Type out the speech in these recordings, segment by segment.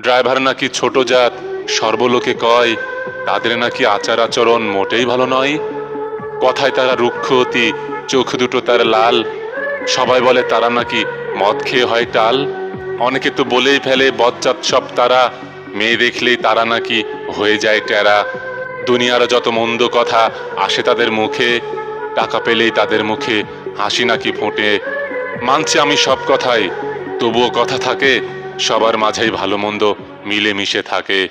Driver নাকি ছোট জাত, সর্বলোকে কয়, তাদের নাকি আচার আচরণ মোটেই ভালো নয়। কথায় তারা রুক্ষ অতি, চোখ দুটো তার লাল। সবাই বলে তারা নাকি মদ খেয়ে হয় টাল। অনেকে তো বলেই ফেলে বজ্জাত সব তারা। মেয়ে দেখলেই তারা নাকি হয়ে যায় টেরা দুনিয়ার যত মন্দ কথা আসে তাদের মুখে, টাকা পেলেই তাদের মুখে হাসি নাকি ফোটে। মানছি আমি সব কথাই তবুও কথা থাকে সবার মাঝেই ভালো মন্দ মিলেমিশে থাকে।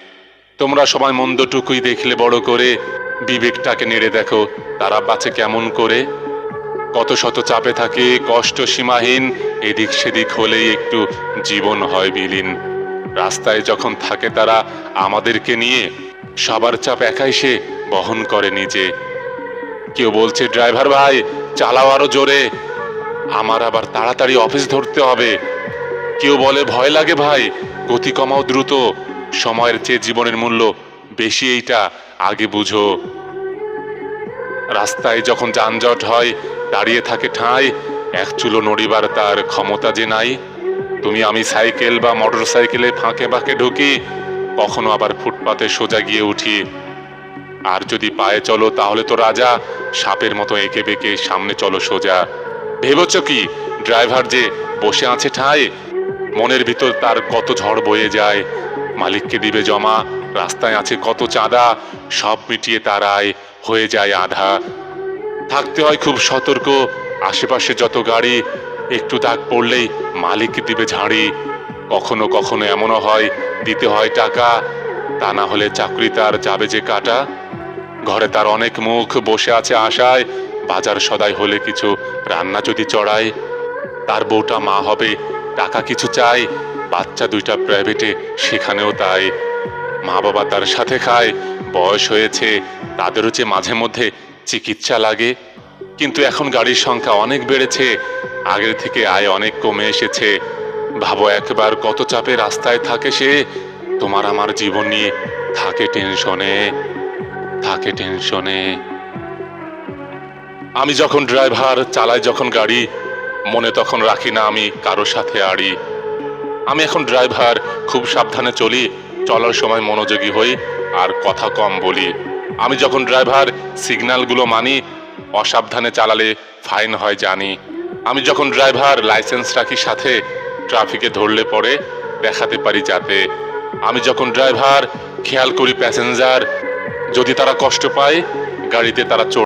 তোমরা সবাই মন্দটুকুই দেখলে বড় করে, বিবেকটাকে নেড়ে দেখো, তারা বাঁচে কেমন করে? কত শত চাপে থাকে, কষ্ট সীমাহীন, এদিক সেদিক হলেই একটু জীবন হয় বিলীন। রাস্তায় যখন থাকে তারা আমাদেরকে নিয়ে, সবার চাপ একাই সে বহন করে নিজে। কেউ বলছে, ড্রাইভার ভাই, চালাও আরও জোরে। আমার আবার তাড়াতাড়ি অফিস ধরতে হবে। কেউ বলে ভয় লাগে ভাই, গতি কমাও দ্রুত, সময়ের চেয়ে জীবনের মূল্য বেশি এইটা, আগে বুঝো। রাস্তায় যখন যানজট হয়, দাঁড়িয়ে থাকে ঠাঁই, এক চুলো নড়িবার তার ক্ষমতা যে নাই। তুমি আমি সাইকেল বা মোটর সাইকেলে ফাঁকে ফাঁকে ঢুকি, কখনো আবার ফুটপাতে সোজা গিয়ে উঠি। আর যদি পায়ে চলো, তাহলে তো রাজা, সাপের মতো এঁকে বেঁকে সামনে চলো সোজা। ভেবেছ কি, ড্রাইভার যে বসে আছে ঠায় মনের ভিতর তার কত ঝড় বয়ে যায়, মালিককে দিবে জমা, রাস্তায় আছে কত চাঁদা, সব মিটিয়ে তার আয় হয়ে যায় আধা। থাকতে হয় খুব সতর্ক, আশেপাশে যত গাড়ি, একটু দাগ পড়লেই মালিক দিবে ঝাড়ি। কখনো কখনো এমনও হয়, দিতে হয় টাকা, তা না হলে চাকরি তার যাবে যে কাটা। ঘরে তার অনেক মুখ, বসে আছে আশায়, বাজার সদাই হলে কিছু রান্না যদি চড়ায়। তার বউটা মা হবে টাকা কিছু চাই, বাচ্চা দুইটা প্রাইভেটে সেখানেও তাই। মা বাবা তার সাথে খায়, বয়স হয়েছে, তাদেরও যে মাঝে মধ্যে চিকিৎসা লাগে। কিন্তু এখন গাড়ির সংখ্যা অনেক বেড়েছে, আগের থেকে আয় অনেক কমে এসেছে। ভাবো একবার কত চাপে রাস্তায় থাকে সে, তোমার আমার জীবন নিয়ে থাকে টেনশনে থাকে টেনশনে। আমি যখন ড্রাইভার চালাই যখন গাড়ি মনে তখন রাখি না আমি কারও সাথে আড়ি। আমি এখন ড্রাইভার, খুব সাবধানে চলি, চলার সময় মনোযোগী হই, আর কথা কম বলি। আমি যখন ড্রাইভার, সিগন্যালগুলো মানি, অসাবধানে চালালে ফাইন হয় জানি। আমি যখন ড্রাইভার, লাইসেন্স রাখি সাথে ট্রাফিকে ধরলে পরে দেখাতে পারি যাতে। আমি যখন ড্রাইভার, খেয়াল করি প্যাসেঞ্জার, যদি তারা কষ্ট পায়, গাড়িতে তারা চড়